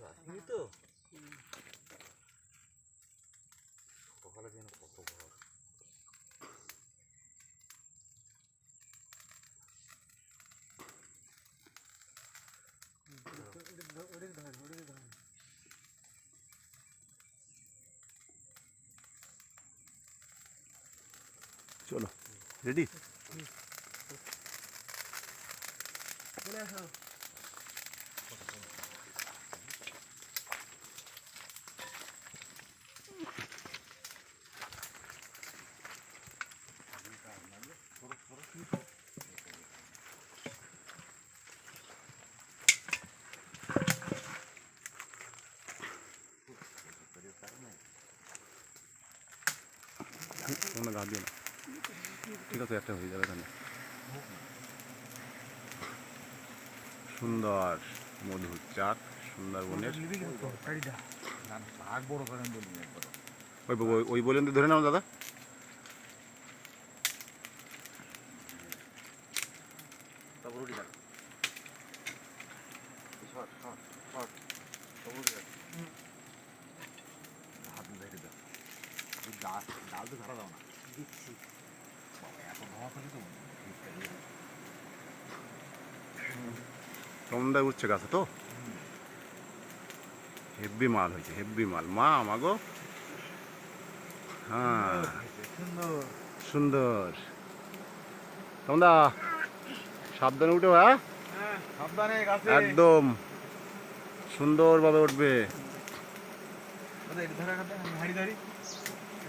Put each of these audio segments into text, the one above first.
তো সকালে যেন কত বড় ওদের ধরেন ওদের ধরেন চলো রেডি চলে আসো তোমরা গা দিও না। ঠিক আছে একটা হয়ে যাবে এখানে সুন্দর মধুর চাক সুন্দরবনের ওই বলেন তো ধরে নাও দাদা। আলতো ধরা দাও না। দিচ্ছি। উঠছে গাছে তো? হেভি মাল হয়েছে হেভি মাল। মা আমাগো হ্যাঁ। সুন্দর। তোমরা সাবধানে উঠো হ্যাঁ? একদম। সুন্দরভাবে উঠবে।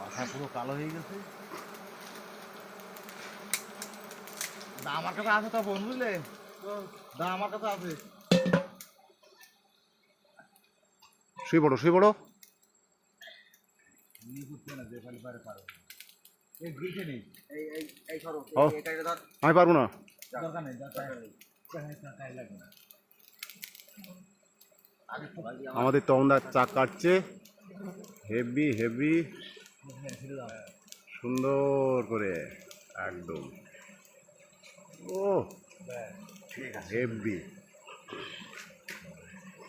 মাথা পুরো কালো হয়ে গেছে। আমার কাছে আছে তো বোন বুঝলে দা আমার কাছে আছে। শুয়ে পড়ো শুয়ে পড়ো। হ্যাঁ। আমি পারব না। না। আমাদের তখন চা কাটছে। হেভি হেভি সুন্দর করে একদম। ও হেভি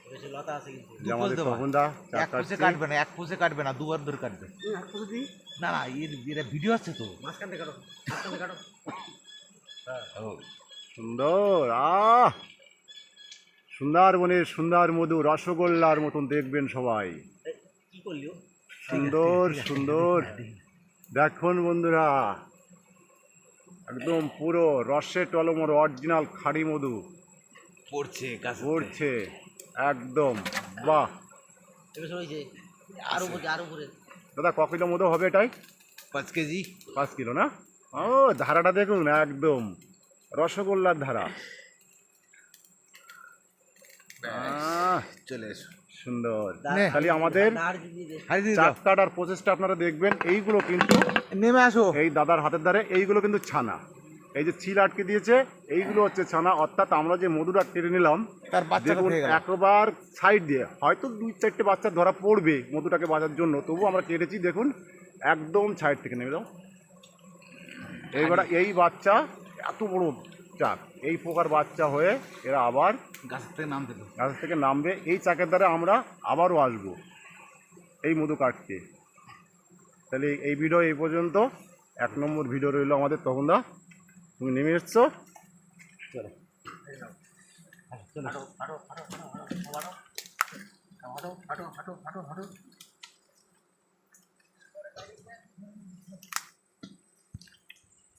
বেশি লতা আছে কিন্তু যে আমাদের তপনদা চাক এক পুষে কাটছে কাটবে না এক পুষে কাটবে না দুবার ধরে কাটবে। না না এর এর ভিডিও আছে তো। মাঝখান থেকে কাটো মাঝখান থেকে কাটো। সুন্দর আহ! সুন্দরবনের সুন্দর মধু রসগোল্লার মতন দেখবেন সবাই। কি করলি? সুন্দর সুন্দর। দেখুন বন্ধুরা একদম পুরো রসে টলমর অরিজিনাল খাড়ি মধু। পড়ছে পড়ছে একদম বাহ। দাদা ক কিলো মধু হবে এটাই? পাঁচ কেজি। পাঁচ কিলো না? ও ধারাটা দেখুন একদম। রসগোল্লার ধারা। চলে এসো। সুন্দর। খালি আমাদের চাক কাটার প্রচেষ্টা আপনারা দেখবেন এইগুলো কিন্তু নেমে আসো। এই দাদার হাতের ধারে এইগুলো কিন্তু ছানা। এই যে চিল আটকে দিয়েছে এইগুলো হচ্ছে ছানা। অর্থাৎ আমরা যে মধুটা কেটে নিলাম তার একবার সাইড দিয়ে হয়তো দুই চারটে বাচ্চা ধরা পড়বে মধুটাকে বাঁচার জন্য। তবু আমরা কেটেছি দেখুন একদম সাইড থেকে নেমে দাও এইবার এই বাচ্চা এত বড় চাক। এই প্রকার বাচ্চা হয়ে এরা আবার গাছ থেকে নামতে তো গাছ থেকে নামবে এই চাকের দ্বারা আমরা আবারও আসব এই মধু কাটতে। তাহলে এই ভিডিও এই পর্যন্ত। এক নম্বর ভিডিও রইল আমাদের তখন দা তুমি নেমে এসছো। চলো।